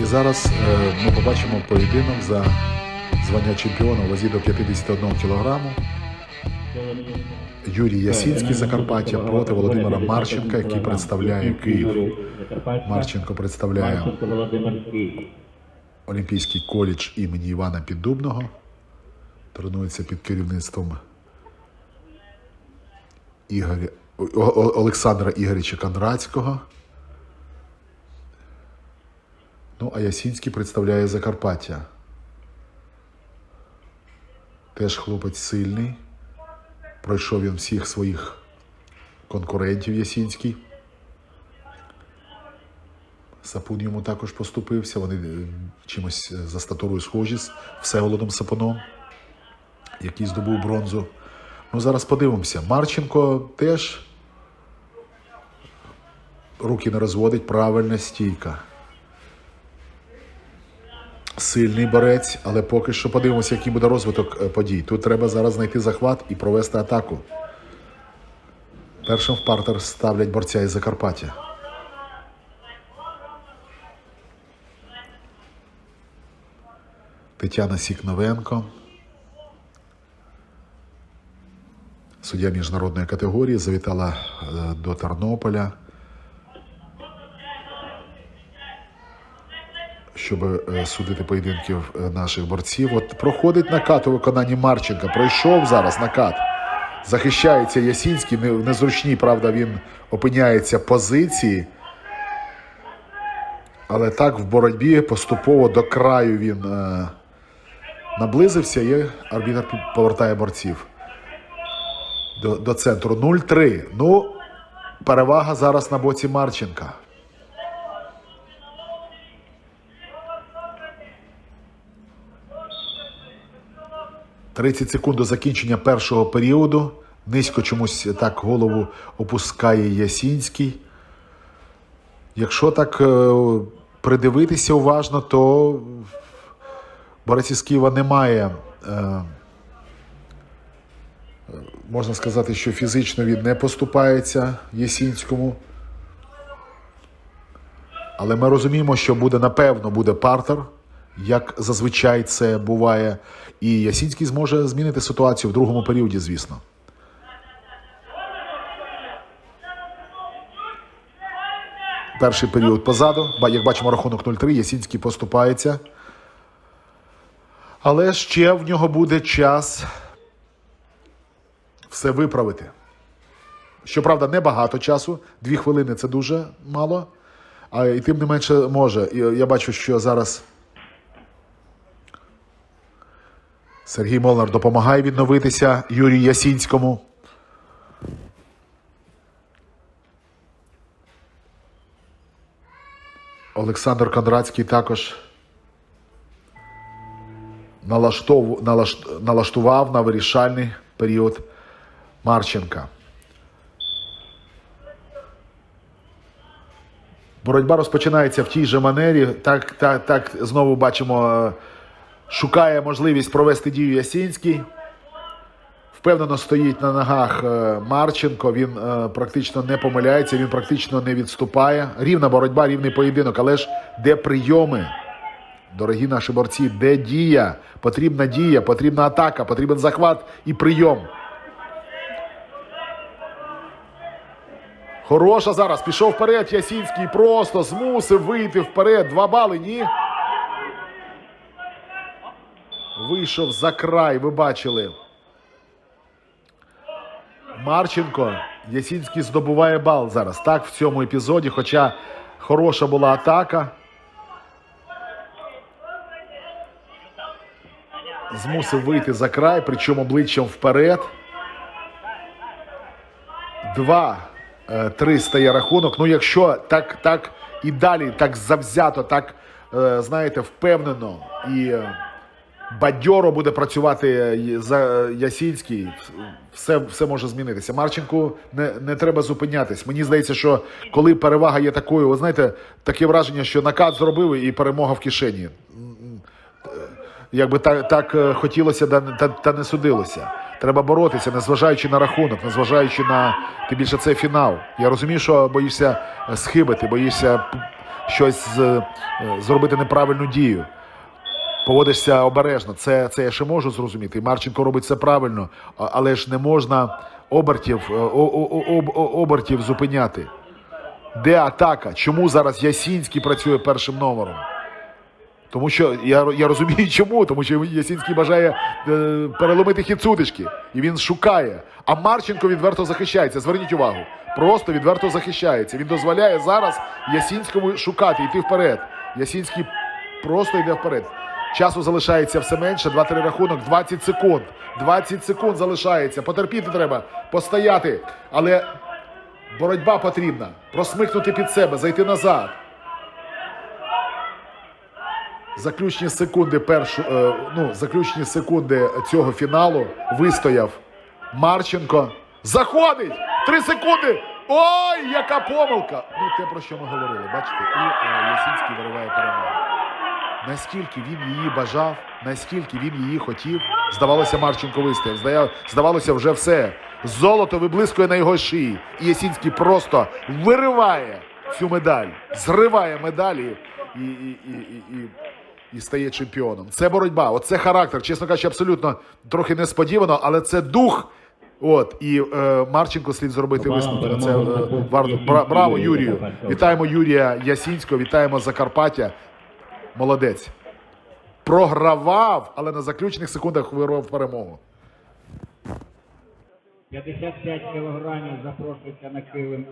І зараз е, ми побачимо поєдинок за звання чемпіона вазі до 51 кілограму. Юрій Ясінський Закарпаття проти Володимира Марченка, який представляє Київ. Марченко представляє. Олімпійський коледж імені Івана Піддубного. Тренується під керівництвом Ігоря, Олександра Ігоріча Кондрацького. Ну, а Ясінський представляє Закарпаття. Теж хлопець сильний. Пройшов він всіх своїх конкурентів Ясінський. Сапун йому також поступився. Вони е, чимось е, за статурою схожі з Всеволодом Сапуном, який здобув бронзу. Ну, зараз подивимося. Марченко теж руки не розводить, правильна стійка. Сильний борець, але поки що подивимося, який буде розвиток е, подій. Тут треба зараз знайти захват і провести атаку. Першим в партер ставлять борця із Закарпаття. Тетяна Сікновенко. Суддя міжнародної категорії завітала е, до Тернополя, щоб е, судити поєдинків е, наших борців. От проходить накат у виконанні Марченка. Пройшов зараз накат. Захищається Ясінський. Незручній, правда, він опиняється позиції. Але так в боротьбі поступово до краю він е, наблизився і арбітр повертає борців до, до центру. 0-3. Ну, перевага зараз на боці Марченка. «30 секунд до закінчення першого періоду. Низько чомусь так голову опускає Ясінський. Якщо так е, придивитися уважно, то борець із Києва не має. Е, можна сказати, що фізично він не поступається Єсінському. Але ми розуміємо, що буде, напевно, буде партер, як зазвичай це буває. І Ясінський зможе змінити ситуацію в другому періоді, звісно. Перший період позаду. Як бачимо, рахунок 0-3. Ясінський поступається. Але ще в нього буде час все виправити. Щоправда, небагато часу. Дві хвилини це дуже мало. А і тим не менше може. Я бачу, що зараз Сергій Молнар допомагає відновитися Юрію Ясінському. Олександр Кондрацький також налаштов, налашт, налаштував на вирішальний період Марченка. Боротьба розпочинається в тій же манері. Так, так, так знову бачимо, е, шукає можливість провести дію Ясінський. Впевнено стоїть на ногах е, Марченко. Він е, практично не помиляється, він практично не відступає. Рівна боротьба, рівний поєдинок. Але ж де прийоми? Дорогі наші борці, де дія? Потрібна дія, потрібна атака, потрібен захват і прийом. Хороша зараз. Пішов вперед. Ясінський просто змусив вийти вперед. Два бали, ні. Вийшов за край, ви бачили. Марченко. Ясінський здобуває бал зараз. Так, в цьому епізоді. Хоча хороша була атака. Змусив вийти за край, причому обличчям вперед. Два. е, Три стає рахунок. Ну, якщо так, так і далі, так завзято, так, е, знаєте, впевнено і е, бадьоро буде працювати е, за е, Ясінський, все, все може змінитися. Марченку не, не треба зупинятись. Мені здається, що коли перевага є такою, ви знаєте, таке враження, що накат зробили і перемога в кишені. Якби так, так е, хотілося, та, та, та не судилося. Треба боротися, незважаючи на рахунок, незважаючи на тим більше це фінал. Я розумію, що боїшся е, схибити, боїшся, щось е, зробити неправильну дію. Поводишся обережно. Це, це я ще можу зрозуміти. Марченко робить це правильно, але ж не можна обертів, е, об- обертів зупиняти. Де атака? Чому зараз Ясінський працює першим номером? Тому що я, я розумію, чому, тому що Ясінський бажає е, переломити хід судочки, і він шукає. А Марченко відверто захищається. Зверніть увагу, просто відверто захищається. Він дозволяє зараз Ясінському шукати, йти вперед. Ясінський просто йде вперед. Часу залишається все менше. 2-3 рахунок, 20 секунд. 20 секунд залишається. Потерпіти треба, постояти. Але боротьба потрібна. Просмикнути під себе, зайти назад. Заключні секунди першу, е, ну, заключні секунди цього фіналу вистояв Марченко. Заходить! Три секунди! Ой, яка помилка! Ну, те, про що ми говорили, бачите, і е, Ясінський вириває перемогу. Наскільки він її бажав, наскільки він її хотів, здавалося, Марченко вистояв. Здавалося, вже все. Золото виблискує на його шиї. І Ясінський просто вириває цю медаль, зриває медалі і, і, і, і, і, і стає чемпіоном. Це боротьба, оце характер. Чесно кажучи, абсолютно трохи несподівано, але це дух. От і е, Марченко слід зробити висновки на це. Е, варто. Бра- Браво, Юрію! Вітаємо Юрія Ясінського, вітаємо Закарпаття. Молодець. Програвав, але на заключних секундах вирвав перемогу. 55 кілограмів запрошується на килим.